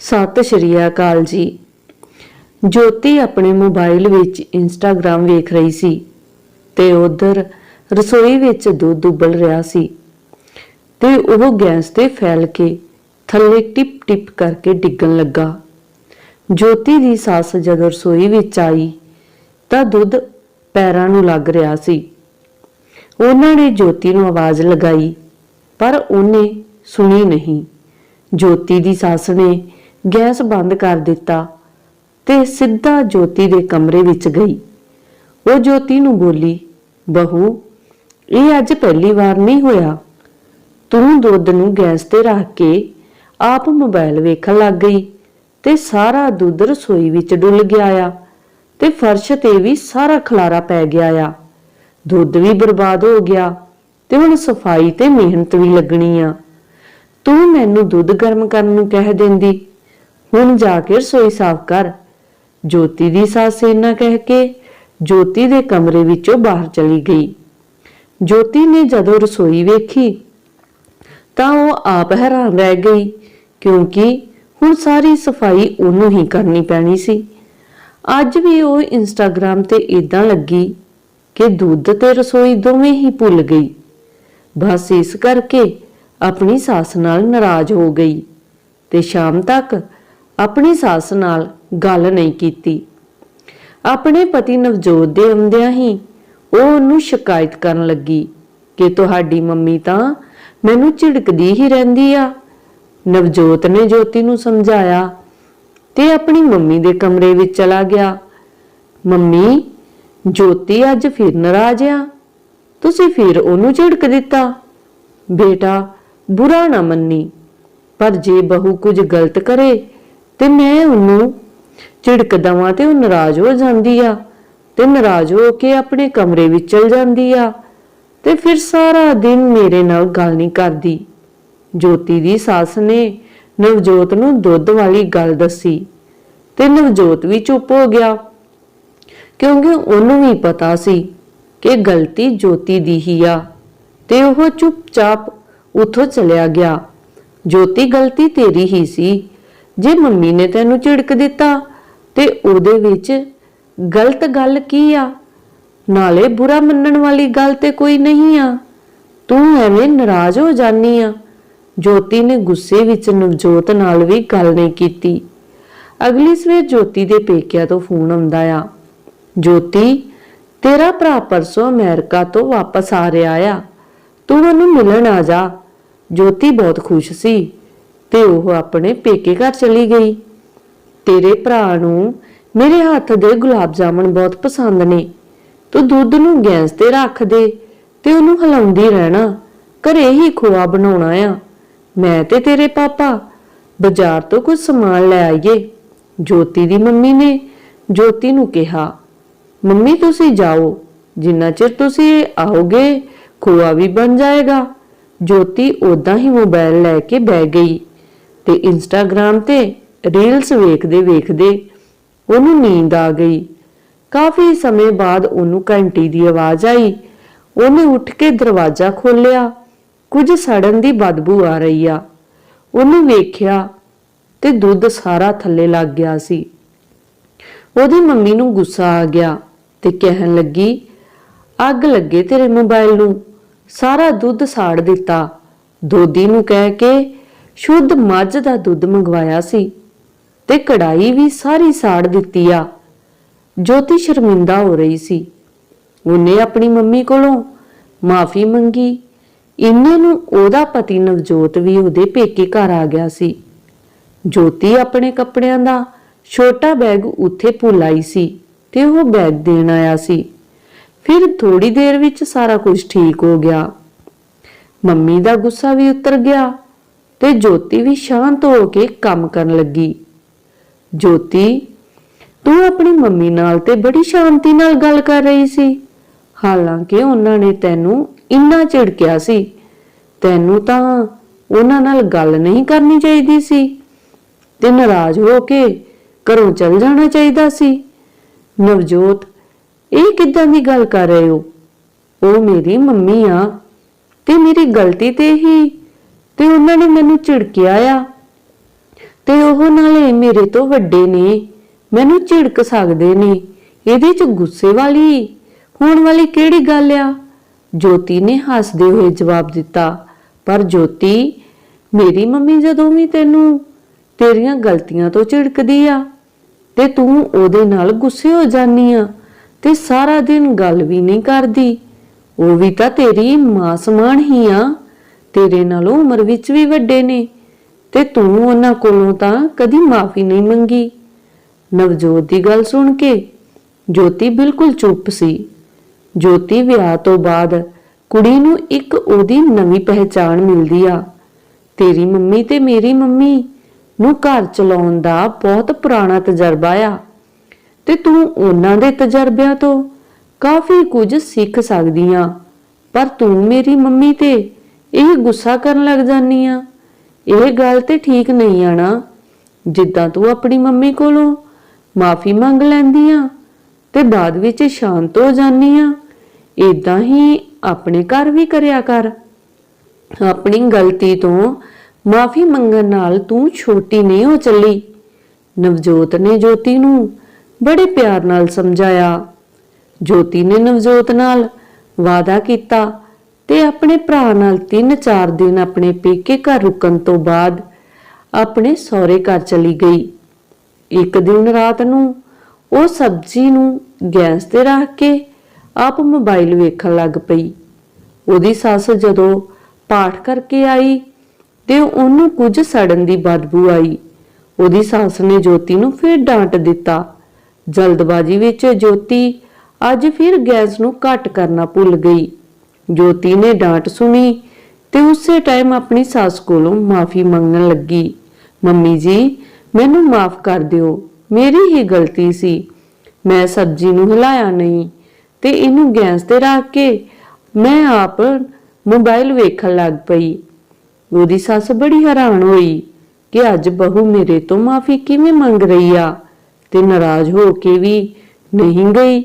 ਸਤਿ ਸ਼੍ਰੀ ਅਕਾਲ ਜੀ। ਜੋਤੀ ਆਪਣੇ ਮੋਬਾਈਲ ਵਿੱਚ ਇੰਸਟਾਗ੍ਰam ਵੇਖ ਰਹੀ ਸੀ ਤੇ ਉਧਰ ਰਸੋਈ ਵਿੱਚ ਦੁੱਧ ਉਬਲ ਰਿਹਾ ਸੀ ਤੇ ਉਹ ਗੈਸ ਤੇ ਫੈਲ ਕੇ ਥੱਲੇ ਟਿਪ ਟਿਪ ਕਰਕੇ ਡਿੱਗਣ ਲੱਗਾ। ਜੋਤੀ ਦੀ ਸੱਸ ਜਦੋਂ ਰਸੋਈ ਵਿੱਚ ਆਈ ਤਾਂ ਦੁੱਧ ਪੈਰਾਂ ਨੂੰ ਲੱਗ ਰਿਹਾ ਸੀ। ਉਹਨਾਂ ਨੇ ਜੋਤੀ ਨੂੰ ਆਵਾਜ਼ ਲਗਾਈ ਪਰ ਉਹਨੇ ਸੁਣੀ ਨਹੀਂ। ਜੋਤੀ ਦੀ ਸੱਸ ਨੇ ਗੈਸ ਬੰਦ ਕਰ ਦਿੱਤਾ ਤੇ ਸਿੱਧਾ ਜੋਤੀ ਦੇ ਕਮਰੇ ਵਿੱਚ ਗਈ। ਉਹ ਜੋਤੀ ਨੂੰ ਬੋਲੀ, ਬਹੂ, ਇਹ ਅੱਜ ਪਹਿਲੀ ਵਾਰ ਨਹੀਂ ਹੋਇਆ। ਤੂੰ ਦੁੱਧ ਨੂੰ ਗੈਸ ਤੇ ਰੱਖ ਕੇ ਆਪ ਮੋਬਾਈਲ ਵੇਖਣ ਲੱਗ ਗਈ ਤੇ ਸਾਰਾ ਦੁੱਧ ਰਸੋਈ ਵਿੱਚ ਡੁੱਲ ਗਿਆ ਆ ਤੇ ਫਰਸ਼ ਤੇ ਵੀ ਸਾਰਾ ਖਲਾਰਾ ਪੈ ਗਿਆ ਆ। ਦੁੱਧ ਵੀ ਬਰਬਾਦ ਹੋ ਗਿਆ ਤੇ ਹੁਣ ਸਫ਼ਾਈ ਤੇ ਮਿਹਨਤ ਵੀ ਲੱਗਣੀ ਆ। ਤੂੰ ਮੈਨੂੰ ਦੁੱਧ ਗਰਮ ਕਰਨ ਨੂੰ ਕਹਿ ਦਿੰਦੀ। ਹੁਣ ਜਾ ਕੇ ਰਸੋਈ ਸਾਫ਼ ਕਰ। ਜੋਤੀ ਦੀ ਸੱਸ ਇੰਨਾ ਕਹਿ ਕੇ ਜੋਤੀ ਦੇ ਕਮਰੇ ਵਿੱਚੋਂ ਬਾਹਰ ਚਲੀ ਗਈ। ਜੋਤੀ ਨੇ ਜਦੋਂ ਰਸੋਈ ਵੇਖੀ ਤਾਂ ਉਹ ਆਪ ਹੈਰਾਨ ਰਹਿ ਗਈ, ਕਿਉਂਕਿ ਹੁਣ ਸਾਰੀ ਸਫ਼ਾਈ ਉਹਨੂੰ ਹੀ ਕਰਨੀ ਪੈਣੀ ਸੀ। ਅੱਜ ਵੀ ਉਹ ਇੰਸਟਾਗ੍ਰam ਤੇ ਇਦਾਂ ਲੱਗੀ ਕਿ ਦੁੱਧ ਤੇ ਰਸੋਈ ਦੋਵੇਂ ਹੀ ਭੁੱਲ ਗਈ। ਬਸ ਇਸ ਕਰਕੇ ਆਪਣੀ ਸੱਸ ਨਾਲ ਨਾਰਾਜ਼ ਹੋ ਗਈ ਤੇ ਸ਼ਾਮ ਤੱਕ ਆਪਣੀ ਸੱਸ ਨਾਲ ਗੱਲ ਨਹੀਂ ਕੀਤੀ। ਆਪਣੇ ਪਤੀ ਨਵਜੋਤ ਦੇ ਆਉਂਦਿਆਂ ਹੀ ਉਹ ਉਹਨੂੰ ਸ਼ਿਕਾਇਤ ਕਰਨ ਲੱਗੀ ਕਿ ਤੁਹਾਡੀ ਮੰਮੀ ਤਾਂ ਮੈਨੂੰ ਝਿੜਕਦੀ ਹੀ ਰਹਿੰਦੀ ਆ। ਨਵਜੋਤ ਨੇ ਜੋਤੀ ਨੂੰ ਸਮਝਾਇਆ ਤੇ ਆਪਣੀ ਮੰਮੀ ਦੇ ਕਮਰੇ ਵਿੱਚ ਚਲਾ ਗਿਆ। ਮੰਮੀ, ਜੋਤੀ ਅੱਜ ਫਿਰ ਨਾਰਾਜ਼ ਆ। ਤੁਸੀਂ ਫਿਰ ਉਹਨੂੰ ਝਿੜਕ ਦਿੱਤਾ। ਬੇਟਾ, ਬੁਰਾ ਨਾ ਮੰਨੀ, ਪਰ ਜੇ ਬਹੂ ਕੁਝ ਗਲਤ ਕਰੇ ਤੇ ਮੈਂ ਉਹਨੂੰ ਝਿੜਕ ਦਵਾਂ ਤੇ ਉਹ ਨਾਰਾਜ਼ ਹੋ ਜਾਂਦੀ ਆ, ਤੇ ਨਾਰਾਜ਼ ਹੋ ਕੇ ਆਪਣੇ ਕਮਰੇ ਵਿੱਚ ਚਲ ਜਾਂਦੀ ਆ, ਤੇ ਫਿਰ ਸਾਰਾ ਦਿਨ ਮੇਰੇ ਨਾਲ ਗੱਲ ਨਹੀਂ ਕਰਦੀ। ਜੋਤੀ ਦੀ ਸੱਸ ਨੇ ਨਵਜੋਤ ਨੂੰ ਦੁੱਧ ਵਾਲੀ ਗੱਲ ਦੱਸੀ, ਤੇ ਨਵਜੋਤ ਵੀ ਚੁੱਪ ਹੋ ਗਿਆ, ਕਿਉਂਕਿ ਉਹਨੂੰ ਵੀ ਪਤਾ ਸੀ ਕਿ ਗਲਤੀ ਜੋਤੀ ਦੀ ਹੀ ਆ, ਤੇ ਉਹ ਚੁੱਪਚਾਪ ਉਥੋਂ ਚਲਿਆ ਗਿਆ। ਜੋਤੀ ਗਲਤੀ ਤੇਰੀ ਹੀ ਸੀ। ਜੇ ਮੰਮੀ ਨੇ ਤੈਨੂੰ ਝਿੜਕ ਦਿੱਤਾ, ਤੇ ਉਹਦੇ ਵਿੱਚ ਗਲਤ ਗੱਲ ਕੀ ਆ? ਨਾਲੇ ਬੁਰਾ ਮੰਨਣ ਵਾਲੀ ਗੱਲ ਤੇ ਕੋਈ ਨਹੀਂ ਆ। ਤੂੰ ਐਵੇਂ ਨਾਰਾਜ਼ ਹੋ ਜਾਨੀ ਆ। ਜੋਤੀ ਨੇ ਗੁੱਸੇ ਵਿੱਚ ਨਵਜੋਤ ਨਾਲ ਵੀ ਗੱਲ ਨਹੀਂ ਕੀਤੀ। ਅਗਲੀ ਸਵੇਰ ਜੋਤੀ ਦੇ ਪੇਕਿਆਂ ਤੋਂ ਫੋਨ ਆਉਂਦਾ ਆ। ਜੋਤੀ, ਤੇਰਾ ਭਰਾ ਪਰਸੋਂ ਅਮਰੀਕਾ ਤੋਂ ਵਾਪਸ ਆ ਰਿਹਾ ਆ। ਤੂੰ ਉਹਨੂੰ ਮਿਲਣ ਆ ਜਾ। ਜੋਤੀ ਬਹੁਤ ਖੁਸ਼ ਸੀ। ਤੇ ਉਹ ਆਪਣੇ ਪੇਕੇ ਘਰ ਚਲੀ ਗਈ। ਤੇਰੇ ਭਰਾ ਨੂੰ ਮੇਰੇ ਹੱਥ ਦੇ ਗੁਲਾਬ ਜਾਮਣ ਬਹੁਤ ਪਸੰਦ ਨੇ। ਤੂੰ ਦੁੱਧ ਨੂੰ ਗੈਸ ਤੇ ਰੱਖ ਦੇ ਤੇ ਉਹਨੂੰ ਹਿਲਾਉਂਦੀ ਰਹਿਣਾ। ਘਰੇ ਹੀ ਖੋਆ ਬਣਾਉਣਾ ਆ। ਮੈਂ ਤੇ ਤੇਰੇ ਪਾਪਾ ਬਾਜ਼ਾਰ ਤੋਂ ਕੁਝ ਸਮਾਨ ਲੈ ਆਈਏ। ਜੋਤੀ ਦੀ ਮੰਮੀ ਨੇ ਜੋਤੀ ਨੂੰ ਕਿਹਾ, ਮੰਮੀ, ਤੁਸੀਂ ਜਾਓ। ਜਿੰਨਾ ਚਿਰ ਤੁਸੀਂ ਆਓਗੇ, ਖੋਆ ਵੀ ਬਣ ਜਾਏਗਾ। ਜੋਤੀ ਉਦਾਂ ਹੀ ਮੋਬਾਈਲ ਲੈ ਕੇ ਬਹਿ ਗਈ। ਤੇ ਇੰਸਟਾਗ੍ਰam ਤੇ ਰੀਲਸ ਵੇਖਦੇ ਵੇਖਦੇ ਉਹਨੂੰ ਨੀਂਦ ਆ ਗਈ। ਕਾਫੀ ਸਮੇਂ ਬਾਅਦ ਉਹਨੂੰ ਘੰਟੀ ਦੀ ਆਵਾਜ਼ ਆਈ। ਉਹਨੇ ਉੱਠ ਕੇ ਦਰਵਾਜ਼ਾ ਖੋਲ੍ਹਿਆ। ਕੁਝ ਸੜਨ ਦੀ ਬਦਬੂ ਆ ਰਹੀ ਆ। ਉਹਨੇ ਵੇਖਿਆ ਤੇ ਦੁੱਧ ਸਾਰਾ ਥੱਲੇ ਲੱਗ ਗਿਆ ਸੀ। ਉਹਦੀ ਮੰਮੀ ਨੂੰ ਗੁੱਸਾ ਆ ਗਿਆ ਤੇ ਕਹਿਣ ਲੱਗੀ, ਅੱਗ ਲੱਗੇ ਤੇਰੇ ਮੋਬਾਈਲ ਨੂੰ। ਸਾਰਾ ਦੁੱਧ ਸਾੜ ਦਿੱਤਾ। ਦੋਦੀ ਨੂੰ ਕਹਿ ਕੇ ਸ਼ੁੱਧ ਮੱਝ ਦਾ ਦੁੱਧ ਮੰਗਵਾਇਆ ਸੀ ਤੇ ਕੜਾਈ ਵੀ ਸਾਰੀ ਸਾੜ ਦਿੱਤੀ ਆ। ਜੋਤੀ ਸ਼ਰਮਿੰਦਾ ਹੋ ਰਹੀ ਸੀ। ਉਹਨੇ ਆਪਣੀ ਮੰਮੀ ਕੋਲੋਂ ਮਾਫੀ ਮੰਗੀ। ਇੰਨੇ ਨੂੰ ਉਹਦਾ ਪਤੀ ਨਵਜੋਤ ਵੀ ਉਹਦੇ ਪੇਕੇ ਘਰ ਆ ਗਿਆ ਸੀ। ਜੋਤੀ ਆਪਣੇ ਕੱਪੜਿਆਂ ਦਾ ਛੋਟਾ ਬੈਗ ਉੱਥੇ ਭੁੱਲ ਆਈ ਸੀ ਤੇ ਉਹ ਬੈਗ ਦੇਣ ਆਇਆ ਸੀ। ਫਿਰ ਥੋੜੀ ਦੇਰ ਵਿੱਚ ਸਾਰਾ ਕੁਝ ਠੀਕ ਹੋ ਗਿਆ। ਮੰਮੀ ਦਾ ਗੁੱਸਾ ਵੀ ਉਤਰ ਗਿਆ। ਤੇ ਜੋਤੀ ਵੀ ਸ਼ਾਂਤ ਹੋ ਕੇ ਕੰਮ ਕਰਨ ਲੱਗੀ। ਜੋਤੀ, ਤੂੰ ਆਪਣੀ ਮੰਮੀ ਨਾਲ ਤੇ ਬੜੀ ਸ਼ਾਂਤੀ ਨਾਲ ਗੱਲ ਕਰ ਰਹੀ ਸੀ। ਹਾਲਾਂਕਿ ਉਹਨਾਂ ਨੇ ਤੈਨੂੰ ਇੰਨਾ ਝਿੜਕਿਆ ਸੀ, ਤੈਨੂੰ ਤਾਂ ਉਹਨਾਂ ਨਾਲ ਗੱਲ ਨਹੀਂ ਕਰਨੀ ਚਾਹੀਦੀ ਸੀ। ਤੇ ਨਾਰਾਜ਼ ਹੋ ਕੇ ਘਰੋਂ ਚਲ ਜਾਣਾ ਚਾਹੀਦਾ ਸੀ। ਨਵਜੋਤ, ਇਹ ਕਿੱਦਾਂ ਦੀ ਗੱਲ ਕਰ ਰਹੇ ਹੋ? ਉਹ ਮੇਰੀ ਮੰਮੀ ਆ ਤੇ ਮੇਰੀ ਗਲਤੀ ਤੇ ਹੀ ਤੇ ਉਹਨਾਂ ਨੇ ਮੈਨੂੰ ਝਿੜਕਿਆ ਆ। ਤੇ ਉਹ ਨਾਲੇ ਮੇਰੇ ਤੋਂ ਵੱਡੇ ਨੇ। ਮੈਨੂੰ ਝਿੜਕ ਸਕਦੇ ਨੇ। ਇਹਦੇ ਚ ਗੁੱਸੇ ਵਾਲੀ, ਹੋਣ ਵਾਲੀ ਕਿਹੜੀ ਗੱਲ ਆ? ਜੋਤੀ ਨੇ ਹੱਸਦੇ ਹੋਏ ਜਵਾਬ ਦਿੱਤਾ, ਪਰ ਜੋਤੀ, ਮੇਰੀ ਮੰਮੀ ਜਦੋਂ ਵੀ ਤੈਨੂੰ ਤੇਰੀਆਂ ਗਲਤੀਆਂ ਤੋਂ ਝਿੜਕਦੀ ਆ, ਤੇ ਤੂੰ ਉਹਦੇ ਨਾਲ ਗੁੱਸੇ ਹੋ ਜਾਨੀ ਆ ਤੇ ਸਾਰਾ ਦਿਨ ਗੱਲ ਵੀ ਨਹੀਂ ਕਰਦੀ। ਉਹ ਵੀ ਤਾਂ ਤੇਰੀ ਮਾਂ ਸਮਾਨ ਹੀ ਆ। ਤੇਰੇ ਨਾਲੋਂ ਉਮਰ ਵਿੱਚ ਵੀ ਵੱਡੇ ਨੇ ਤੇ ਤੂੰ ਉਹਨਾਂ ਕੋਲੋਂ ਤਾਂ ਕਦੀ ਮਾਫੀ ਨਹੀਂ ਮੰਗੀ। ਨਵਜੋਤ ਦੀ ਗੱਲ ਸੁਣ ਕੇ ਜੋਤੀ ਬਿਲਕੁਲ ਚੁੱਪ ਸੀ। ਜੋਤੀ ਵਿਆਹ ਤੋਂ ਬਾਅਦ ਕੁੜੀ ਨੂੰ ਇੱਕ ਉਹਦੀ ਨਵੀਂ ਪਹਿਚਾਣ ਮਿਲਦੀ ਆ। ਤੇਰੀ ਮੰਮੀ ਤੇ ਮੇਰੀ ਮੰਮੀ ਨੂੰ ਘਰ ਚਲਾਉਣ ਦਾ ਬਹੁਤ ਪੁਰਾਣਾ ਤਜਰਬਾ ਆ। ਤੇ ਤੂੰ ਉਹਨਾਂ ਦੇ ਤਜਰਬਿਆਂ ਤੋਂ ਕਾਫੀ ਕੁਝ ਸਿੱਖ ਸਕਦੀ ਆ। ਪਰ ਤੂੰ ਮੇਰੀ ਮੰਮੀ ਤੇ ਇਹ ਗੁੱਸਾ ਕਰਨ ਲੱਗ ਜਾਨੀ ਆ। ਇਹ ਗੱਲ ਤੇ ਠੀਕ ਨਹੀਂ ਆਣਾ ਜਿੱਦਾਂ ਤੂੰ ਆਪਣੀ ਮੰਮੀ ਕੋਲੋਂ ਮਾਫੀ ਮੰਗ ਲੈਂਦੀ ਆ ਤੇ ਬਾਅਦ ਵਿੱਚ ਸ਼ਾਂਤ ਹੋ ਜਾਨੀ ਆ ਇਦਾਂ ਹੀ ਆਪਣੇ ਘਰ ਵੀ ਕਰਿਆ ਕਰ। ਆਪਣੀ ਗਲਤੀ ਤੋਂ ਮਾਫੀ ਮੰਗਣ ਨਾਲ ਤੂੰ ਛੋਟੀ ਨਹੀਂ ਹੋ ਚੱਲੀ। ਨਵਜੋਤ ਨੇ ਜੋਤੀ ਨੂੰ ਬੜੇ ਪਿਆਰ ਨਾਲ ਸਮਝਾਇਆ। ਜੋਤੀ ਨੇ ਨਵਜੋਤ ਨਾਲ ਵਾਅਦਾ ਕੀਤਾ ਤੇ ਆਪਣੇ ਭਰਾ ਨਾਲ 3-4 ਦਿਨ ਆਪਣੇ ਪੇਕੇ ਘਰ ਰੁਕਣ ਤੋਂ ਬਾਅਦ ਆਪਣੇ ਸਹੁਰੇ ਘਰ ਚਲੀ ਗਈ। ਇੱਕ ਦਿਨ ਰਾਤ ਨੂੰ ਉਹ ਸਬਜ਼ੀ ਨੂੰ ਗੈਸ ਤੇ ਰੱਖ ਕੇ ਆਪ ਮੋਬਾਈਲ ਵੇਖਣ ਲੱਗ ਪਈ। ਉਹਦੀ ਸੱਸ ਜਦੋਂ ਪਾਠ ਕਰਕੇ ਆਈ ਤੇ ਉਹਨੂੰ ਕੁਝ ਸੜਨ ਦੀ ਬਦਬੂ ਆਈ। ਉਹਦੀ ਸੱਸ ਨੇ ਜੋਤੀ ਨੂੰ ਫਿਰ ਡਾਂਟ ਦਿੱਤਾ। ਜਲਦਬਾਜ਼ੀ ਵਿੱਚ ਜੋਤੀ ਅੱਜ ਫਿਰ ਗੈਸ ਨੂੰ ਘੱਟ ਕਰਨਾ ਭੁੱਲ ਗਈ। ਜੋਤੀ ਨੇ ਡਾਂਟ ਸੁਣੀ ਤੇ ਉਸੇ ਟਾਈਮ ਆਪਣੀ ਸੱਸ ਕੋਲੋਂ ਮਾਫੀ ਮੰਗਣ ਲੱਗੀ। ਮੰਮੀ ਜੀ, ਮੈਨੂੰ ਮਾਫ ਕਰ ਦਿਓ, ਮੇਰੀ ਹੀ ਗਲਤੀ ਸੀ। ਮੈਂ ਸਬਜ਼ੀ ਨੂੰ ਹਿਲਾਇਆ ਨਹੀਂ ਤੇ ਇਹਨੂੰ ਗੈਸ ਤੇ ਰੱਖ ਕੇ ਮੈਂ ਆਪ ਮੋਬਾਈਲ ਵੇਖਣ ਲੱਗ ਪਈ। ਉਹਦੀ ਸੱਸ ਬੜੀ ਹੈਰਾਨ ਹੋਈ ਕਿ ਅੱਜ ਬਹੂ ਮੇਰੇ ਤੋਂ ਮਾਫੀ ਕਿਵੇਂ ਮੰਗ ਰਹੀ ਆ ਤੇ ਨਾਰਾਜ਼ ਹੋ ਕੇ ਵੀ ਨਹੀਂ ਗਈ।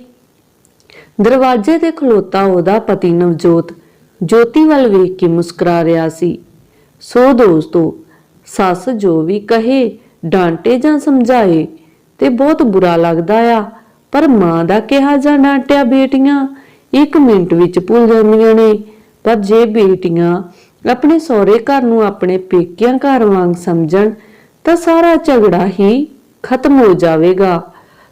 ਦਰਵਾਜ਼ੇ ਤੇ ਖਲੋਤਾ ਉਹਦਾ ਪਤੀ ਨਵਜੋਤ ਜੋਤੀ ਵੱਲ ਵੇਖ ਕੇ ਮੁਸਕਰਾ ਰਿਹਾ ਸੀ। ਸੋ ਦੋਸਤੋ, ਸੱਸ ਜੋ ਵੀ ਕਹੇ, ਡਾਂਟੇ ਜਾਂ ਸਮਝਾਏ ਤੇ ਬਹੁਤ ਬੁਰਾ ਲੱਗਦਾ ਆ, ਪਰ ਮਾਂ ਦਾ ਕਿਹਾ ਜਾਂ ਡਾਂਟਿਆ ਬੇਟੀਆਂ ਇੱਕ ਮਿੰਟ ਵਿੱਚ ਭੁੱਲ ਜਾਂਦੀਆਂ ਨੇ, ਪਰ ਜੇ ਬੇਟੀਆਂ ਆਪਣੇ ਸਹੁਰੇ ਘਰ ਨੂੰ ਆਪਣੇ ਪੇਕਿਆਂ ਘਰ ਵਾਂਗ ਸਮਝਣ ਤਾਂ ਸਾਰਾ ਝਗੜਾ ਹੀ ਖਤਮ ਹੋ ਜਾਵੇਗਾ।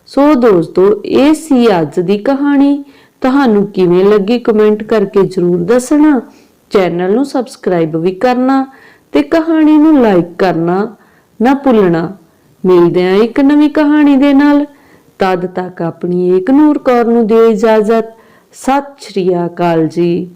ਸੋ ਦੋਸਤੋ, ਇਹ ਸੀ ਅੱਜ ਦੀ ਕਹਾਣੀ। ਤੁਹਾਨੂੰ ਕਿਵੇਂ ਲੱਗੀ ਕਮੈਂਟ ਕਰਕੇ ਜਰੂਰ ਦੱਸਣਾ। ਚੈਨਲ ਨੂੰ ਸਬਸਕ੍ਰਾਈਬ ਵੀ ਕਰਨਾ ਤੇ ਕਹਾਣੀ ਨੂੰ ਲਾਈਕ ਕਰਨਾ ਨਾ ਭੁੱਲਣਾ। ਮਿਲਦੇ ਆ ਇੱਕ ਨਵੀਂ ਕਹਾਣੀ ਦੇ ਨਾਲ। ਤਦ ਤੱਕ ਆਪਣੀ ਏਕ ਨੂਰ ਕੌਰ ਨੂੰ ਦਿਓ ਇਜਾਜ਼ਤ। ਸਤਿ ਸ਼੍ਰੀ ਅਕਾਲ ਜੀ।